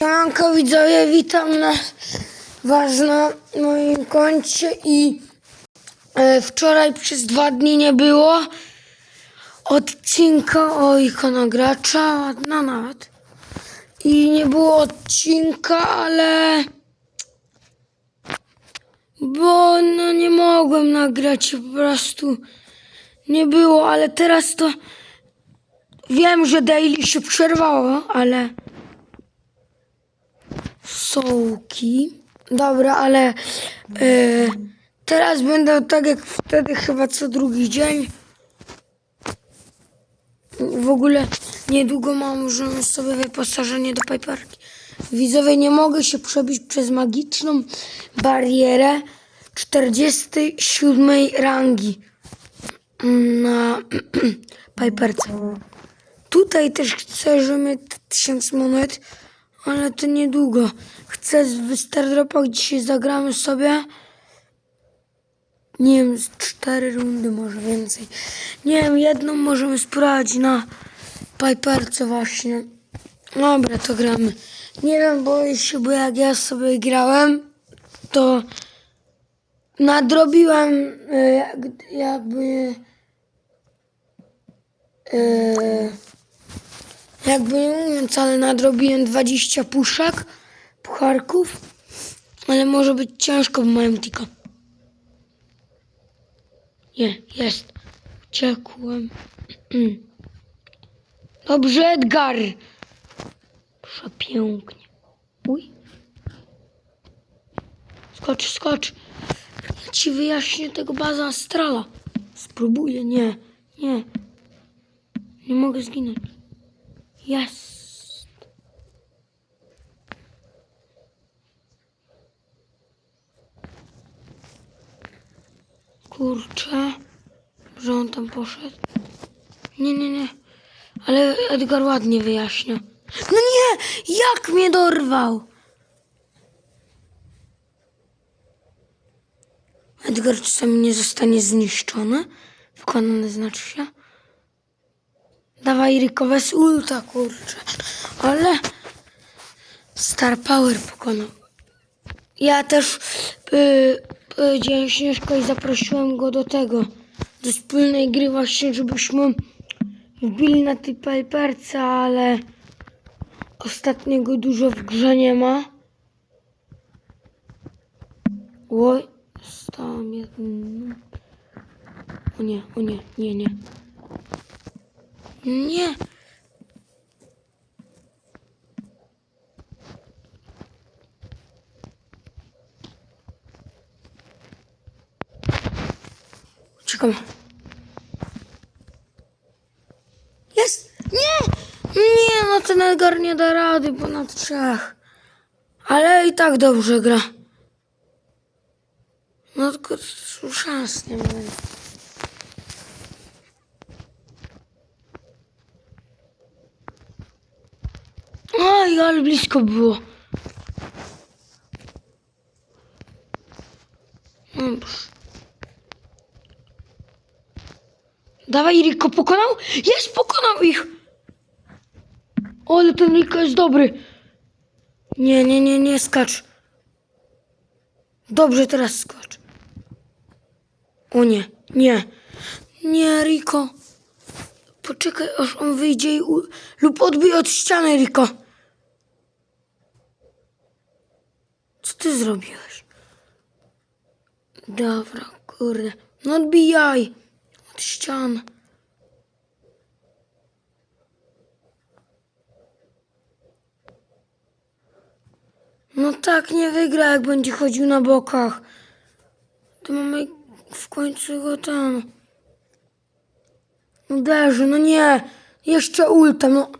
Siemanko widzowie, witam na was na moim koncie i e, wczoraj przez dwa dni nie było odcinka o ikonogracza, ładna nawet. I nie było odcinka, ale bo no nie mogłem nagrać po prostu nie było, ale teraz to wiem, że daily się przerwało, ale sołki. Dobra, ale e, teraz będę tak jak wtedy chyba co drugi dzień. W ogóle niedługo mam możemy sobie wyposażenie do pajparki. Widzowie, nie mogę się przebić przez magiczną barierę 47 rangi na pajperce. Tutaj też chcę, żeby mieć 1000 monet, ale to niedługo. Chcę w Stardropach dzisiaj zagramy sobie. Nie wiem, cztery rundy, może więcej. Nie wiem, jedną możemy sprawdzić na Piperce właśnie. Dobra, to gramy. Nie wiem, boję się, bo jak ja sobie grałem, to nadrobiłem y, jak- jakby y, jakby nie mówiąc, ale nadrobiłem 20 puszek, pucharków, ale może być ciężko, bo mają tylko. Nie, jest. Uciekłem. Dobrze, Edgar. Przepięknie. Uj. Skocz, skocz. Ja ci wyjaśnię tego baza astrala. Spróbuję, nie, nie. Nie mogę zginąć. Jest. Kurczę, że on tam poszedł. Nie, nie, nie. Ale Edgar ładnie wyjaśnia. No nie! Jak mnie dorwał? Edgar czasami nie zostanie zniszczony. Wykonany znaczy się. Dawaj rykowe z ulta, kurczę. Ale Star Power pokonał. Ja też y, powiedziałem Śnieżko i zaprosiłem go do tego, do wspólnej gry właśnie, żebyśmy wbili na tej Piperce, ale ostatniego dużo w grze nie ma. Oj, stałem jednym. O nie, o nie, nie, nie. Nie. Czekam. Jest! Nie! Nie, no ten Edgar nie da rady ponad trzech. Ale i tak dobrze gra. No tylko szans nie. Oj, ale blisko było. Dobrze. Dawaj, Riko, pokonał? Jest, pokonał ich! O, ale ten Riko jest dobry. Nie, nie, nie, nie, skacz. Dobrze, teraz skacz. O nie, nie. Nie, Riko. Poczekaj, aż on wyjdzie i u... lub odbij od ściany, Riko. Ty zrobiłeś? Dobra, kurde. No odbijaj od ścian. No tak nie wygra, jak będzie chodził na bokach. To mamy w końcu go tam. Uderzy, no nie. Jeszcze ulta, no.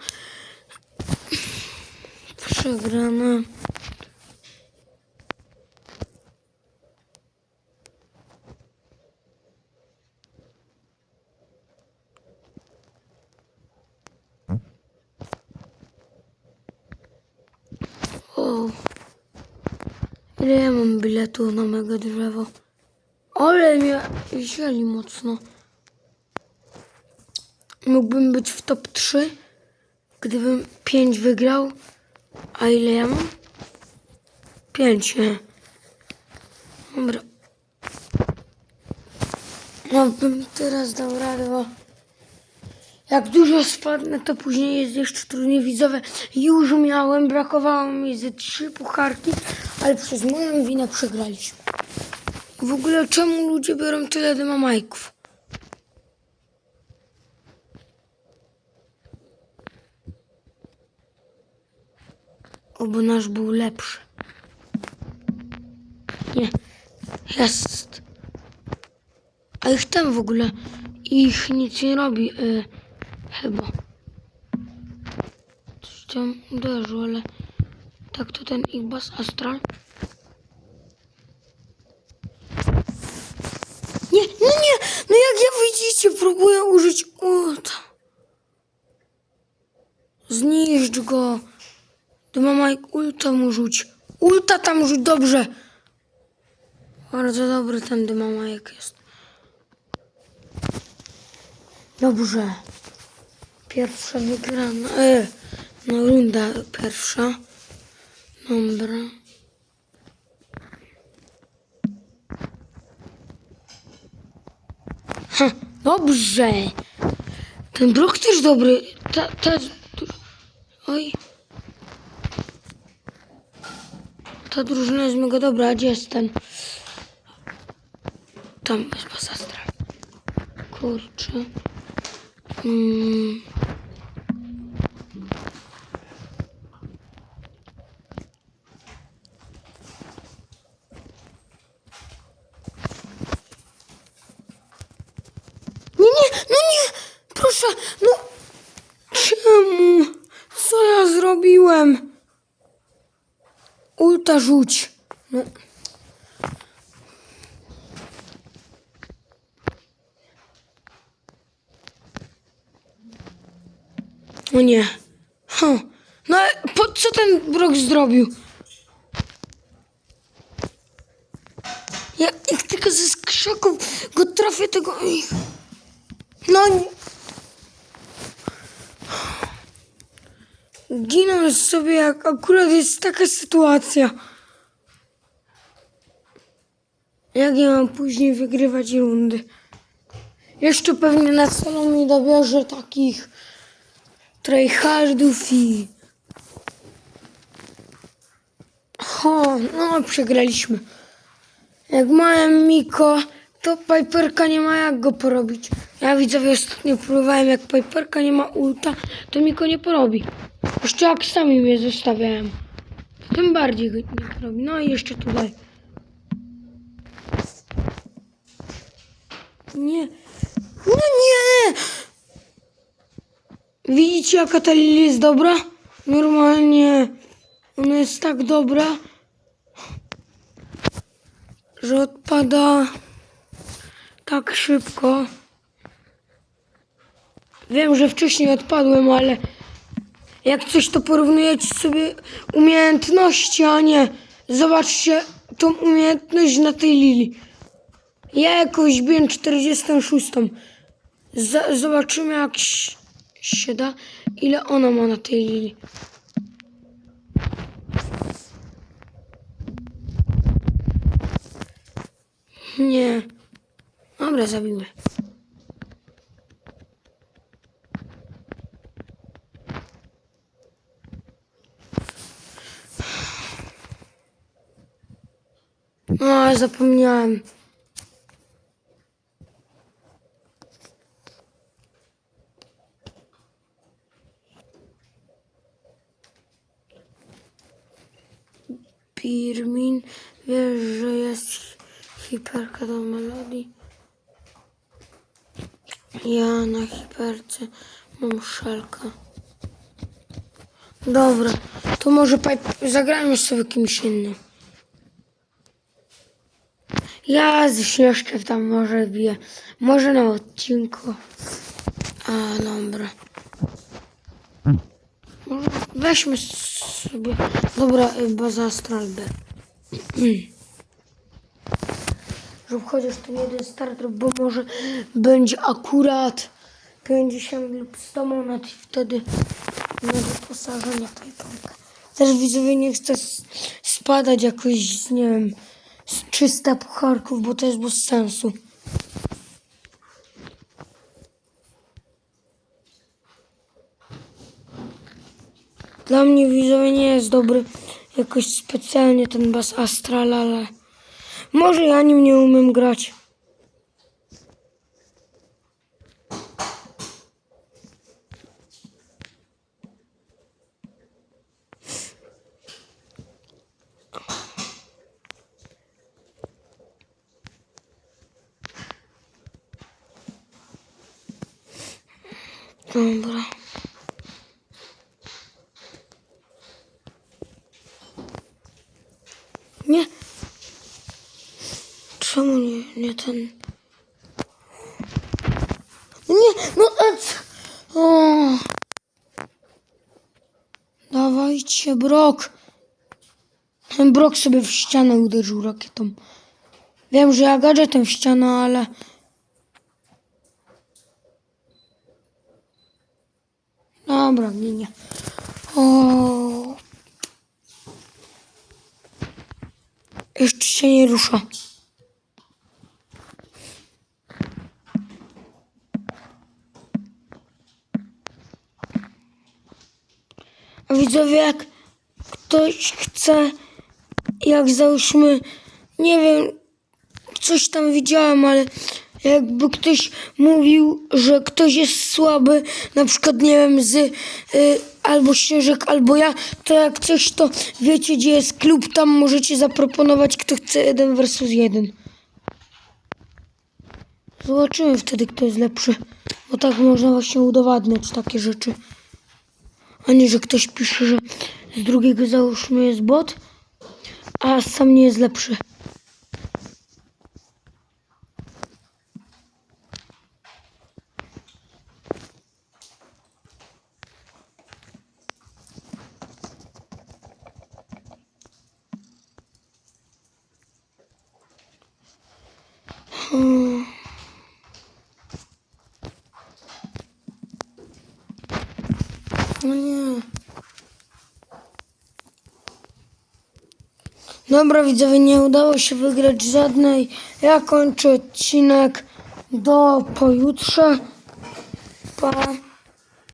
Przegrana. Ile ja mam biletu na mega drzewo? Ale mnie wzięli mocno. Mógłbym być w top 3, gdybym 5 wygrał. A ile ja mam? Pięć, nie? Dobra. No bym teraz dał radę, bo jak dużo spadnę, to później jest jeszcze trudniej widzowe. Już miałem, brakowało mi ze trzy pucharki, ale przez moją winę przegraliśmy. W ogóle czemu ludzie biorą tyle dynamajków? Oby nasz był lepszy. Nie. Jest. A ich tam w ogóle. Ich nic nie robi. Y, chyba. Coś tam uderzył, ale. Tak to ten ich bas astral. Nie, no nie! No jak ja widzicie, próbuję użyć ulta. Zniszcz go. To mama ulta mu rzuć. Ulta tam rzuć dobrze. Bardzo dobry ten dymamajek jest. Dobrze. Pierwsza wygrana. E, no runda pierwsza. Dobra. Ha, dobrze. Ten brok też dobry. Ta, ta, oj. Ta drużyna jest mega dobra. Gdzie jest ten? Tam jest pasastra. Kurczę. Mm. Nie, nie, no nie! Proszę, no czemu? Co ja zrobiłem? Ulta rzuć. No. O nie. Hm. No po co ten brok zrobił? Jak, jak tylko ze skrzaków go trafię tego... ich- No Ginę sobie jak akurat jest taka sytuacja. Jak ja mam później wygrywać rundy? Jeszcze pewnie na celu mi dobierze takich tryhardów i... Ho, no przegraliśmy. Jak mają Miko, to Piperka nie ma jak go porobić. Ja widzowie ostatnio próbowałem, jak Piperka nie ma ulta, to Miko nie porobi. Jeszcze jak sami mnie zostawiają. Tym bardziej go nie porobi. No i jeszcze tutaj. Nie. No nie! Widzicie jaka ta lilia jest dobra? Normalnie ona jest tak dobra, że odpada tak szybko. Wiem, że wcześniej odpadłem, ale jak coś to porównujecie sobie umiejętności, a nie zobaczcie tą umiejętność na tej lili. Ja jakoś biłem 46. Z- zobaczymy jak się da, ile ona ma na tej lili. Nie. Dobra, zabijmy. O, zapomniałem. Pirmin, wiesz, że jest hiperka do melodii. Ja na hiperce mam szelkę. Dobra, to może zagrajmy sobie kimś innym. Ja ze śnieżkiem tam może biję. Może na odcinku. A, dobra. Weźmy sobie. Dobra, y, baza B. Żeby chociaż ten jeden starter, bo może będzie akurat 50 lub 100 monet i wtedy na wyposażenie PayPalka. Też widzowie nie chcę spadać jakoś, nie wiem, 300 pucharków, bo to jest bez sensu. Dla mnie widzowie nie jest dobry jakoś specjalnie ten bas astral, ale może ja nim nie umiem grać. Dobra. Nie. Czemu nie, nie ten? Nie, no e, o. Dawajcie, Brok. Ten Brok sobie w ścianę uderzył rakietą. Wiem, że ja gadżetem w ścianę, ale... Dobra, nie, nie. O. Jeszcze się nie rusza. A widzowie, jak ktoś chce, jak załóżmy, nie wiem, coś tam widziałem, ale jakby ktoś mówił, że ktoś jest słaby, na przykład, nie wiem, z y, albo Śnieżek, albo ja, to jak coś, to wiecie, gdzie jest klub, tam możecie zaproponować, kto chce jeden versus jeden. Zobaczymy wtedy, kto jest lepszy, bo tak można właśnie udowadniać takie rzeczy. A nie, że ktoś pisze, że z drugiego załóżmy jest bot, a sam nie jest lepszy. Hmm. Nie. Dobra widzowie, nie udało się wygrać żadnej. Ja kończę odcinek do pojutrze. Pa.